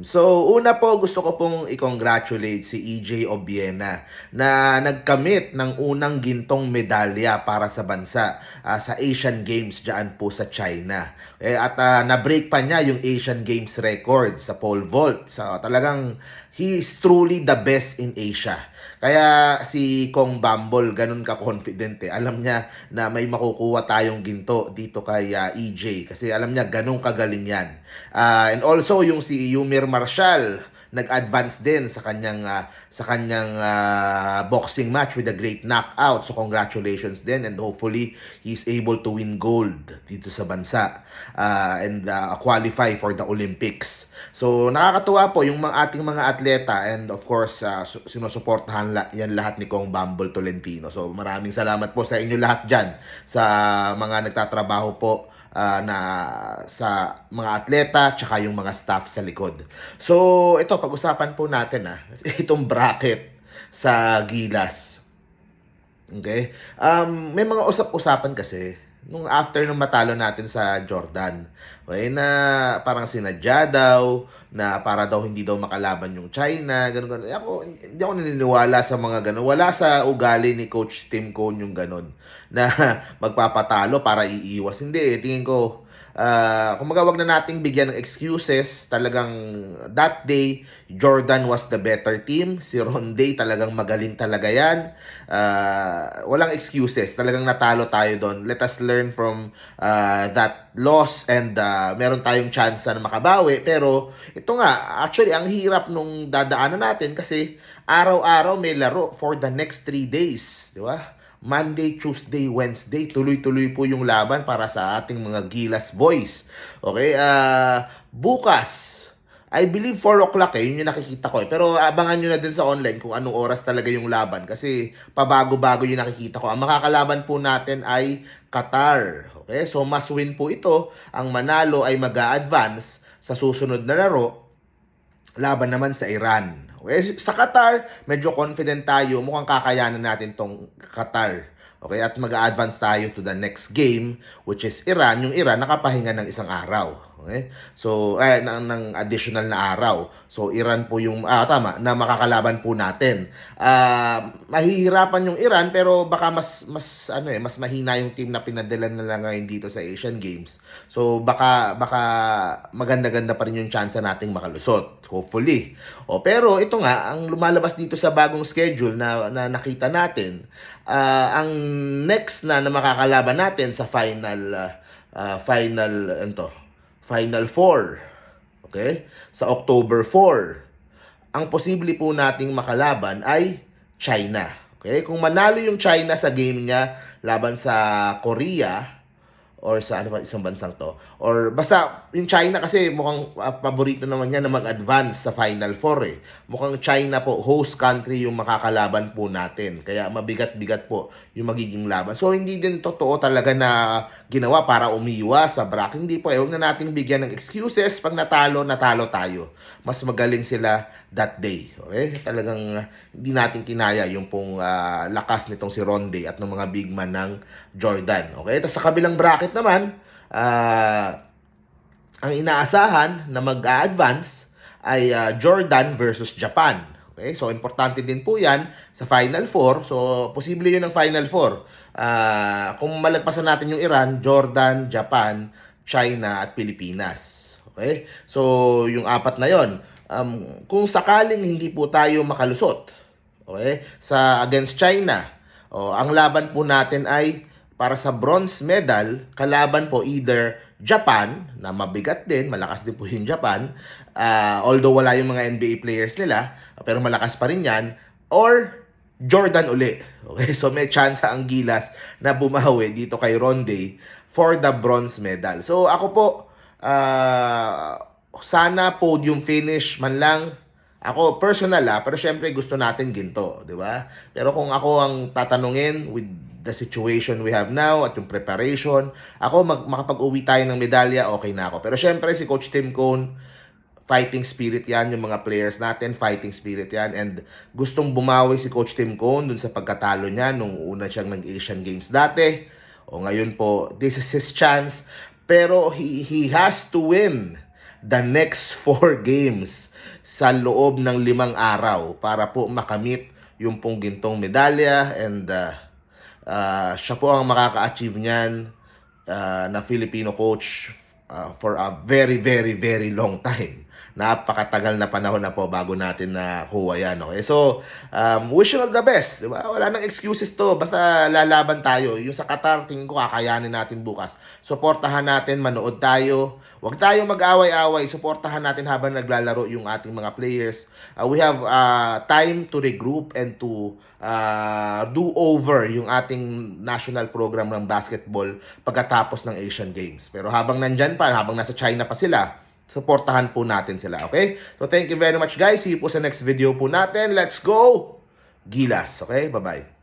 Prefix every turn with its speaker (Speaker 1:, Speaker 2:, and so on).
Speaker 1: So, una po gusto ko pong i-congratulate si EJ Obiena na nagkamit ng unang gintong medalya para sa bansa ah, sa Asian Games diyan po sa China. Eh, at ah, na-break pa niya yung Asian Games record sa pole vault. So, talagang he is truly the best in Asia. Kaya si Kong Bumble ganun ka-confident eh. Alam niya na may makukuha tayong ginto dito kay ah, EJ kasi alam niya ganun kagaling yan. Ah, and also yung si Yumir Marshall nag-advance din sa kanyang ah, sa kanyang ah, boxing match with a great knockout. So congratulations din and hopefully he's able to win gold dito sa bansa ah, and ah, qualify for the Olympics. So nakakatuwa po yung mga ating mga atleta and of course uh, sinusuportahan la- yan lahat ni Kong Bumble Tolentino. So maraming salamat po sa inyo lahat diyan sa mga nagtatrabaho po ah, na sa mga atleta tsaka yung mga staff sa likod. So ito pag-usapan po natin ah itong bracket sa Gilas. Okay? Um, may mga usap-usapan kasi nung after nung matalo natin sa Jordan. Okay, na parang sinadya daw, na para daw hindi daw makalaban yung China, ganun ganun. Ako, hindi ako naniniwala sa mga ganun. Wala sa ugali ni Coach Tim Cone yung ganun, na magpapatalo para iiwas. Hindi, eh. tingin ko, ah kung wag na nating bigyan ng excuses, talagang that day, Jordan was the better team. Si Ronday talagang magaling talaga yan. Ah, walang excuses. Talagang natalo tayo doon. Let us learn from ah, that loss and ah, meron tayong chance na makabawi. Pero ito nga, actually, ang hirap nung dadaanan natin kasi araw-araw may laro for the next three days. Di ba? Monday, Tuesday, Wednesday, tuloy-tuloy po yung laban para sa ating mga Gilas boys. Okay, ah bukas, I believe 4 o'clock eh, yun yung nakikita ko eh. Pero abangan nyo na din sa online kung anong oras talaga yung laban kasi pabago-bago yung nakikita ko. Ang makakalaban po natin ay Qatar. Okay, so must win po ito. Ang manalo ay mag advance sa susunod na laro laban naman sa Iran. Okay? Sa Qatar, medyo confident tayo. Mukhang kakayanan natin tong Qatar. Okay? At mag-advance tayo to the next game, which is Iran. Yung Iran, nakapahinga ng isang araw. Okay? So, eh, ng, ng additional na araw. So, Iran po yung, ah, tama, na makakalaban po natin. Ah, mahihirapan yung Iran, pero baka mas, mas, ano eh, mas mahina yung team na pinadala nila ngayon dito sa Asian Games. So, baka, baka maganda-ganda pa rin yung chance nating makalusot. Hopefully. O, pero ito nga, ang lumalabas dito sa bagong schedule na, na nakita natin, ah, ang next na na makakalaban natin sa final, ah, ah, final, ano to, Final 4. Okay? Sa October 4. Ang posible po nating makalaban ay China. Okay? Kung manalo yung China sa game niya laban sa Korea or sa ano isang bansang to or basta yung China kasi mukhang ah, paborito naman niya na mag-advance sa Final Four eh. Mukhang China po host country yung makakalaban po natin. Kaya mabigat-bigat po yung magiging laban. So hindi din totoo talaga na ginawa para umiwas sa bracket. Hindi po eh. Huwag na nating bigyan ng excuses. Pag natalo, natalo tayo. Mas magaling sila that day. Okay? Talagang ah, hindi natin kinaya yung pong ah, lakas nitong si Ronde at ng mga big man ng Jordan. Okay? Tapos sa kabilang bracket naman, ah, ang inaasahan na mag-a-advance ay ah, Jordan versus Japan. Okay? So, importante din po yan sa Final Four. So, posible yun ng Final Four. Ah, kung malagpasan natin yung Iran, Jordan, Japan, China, at Pilipinas. Okay? So, yung apat na yon um, kung sakaling hindi po tayo makalusot, okay, sa against China, o, ang laban po natin ay para sa bronze medal, kalaban po either Japan, na mabigat din, malakas din po yung Japan, ah, although wala yung mga NBA players nila, pero malakas pa rin yan, or Jordan uli. Okay, so may chance ang Gilas na bumawi dito kay Ronde for the bronze medal. So ako po, ah, sana podium finish man lang ako personal ah, pero syempre gusto natin ginto, 'di ba? Pero kung ako ang tatanungin with the situation we have now at yung preparation, ako mag makapag-uwi tayo ng medalya, okay na ako. Pero syempre si Coach Tim Cone, fighting spirit 'yan yung mga players natin, fighting spirit 'yan and gustong bumawi si Coach Tim Cone dun sa pagkatalo niya nung una siyang nag-Asian Games dati. O ngayon po, this is his chance. Pero he, he has to win the next four games sa loob ng limang araw para po makamit yung pong gintong medalya and uh, uh, siya po ang makaka-achieve niyan uh, na Filipino coach uh, for a very, very, very long time. Napakatagal na panahon na po bago natin na kuha yan. Okay? So, um, wish you all the best. Di ba? Wala nang excuses to. Basta lalaban tayo. Yung sa Qatar, tingin ko kakayanin natin bukas. Suportahan natin, manood tayo. Huwag tayo mag-away-away. Suportahan natin habang naglalaro yung ating mga players. Uh, we have uh, time to regroup and to uh, do over yung ating national program ng basketball pagkatapos ng Asian Games. Pero habang nandyan pa, habang nasa China pa sila, supportahan po natin sila, okay? So thank you very much guys. See you po sa next video po natin. Let's go! Gilas, okay? Bye-bye.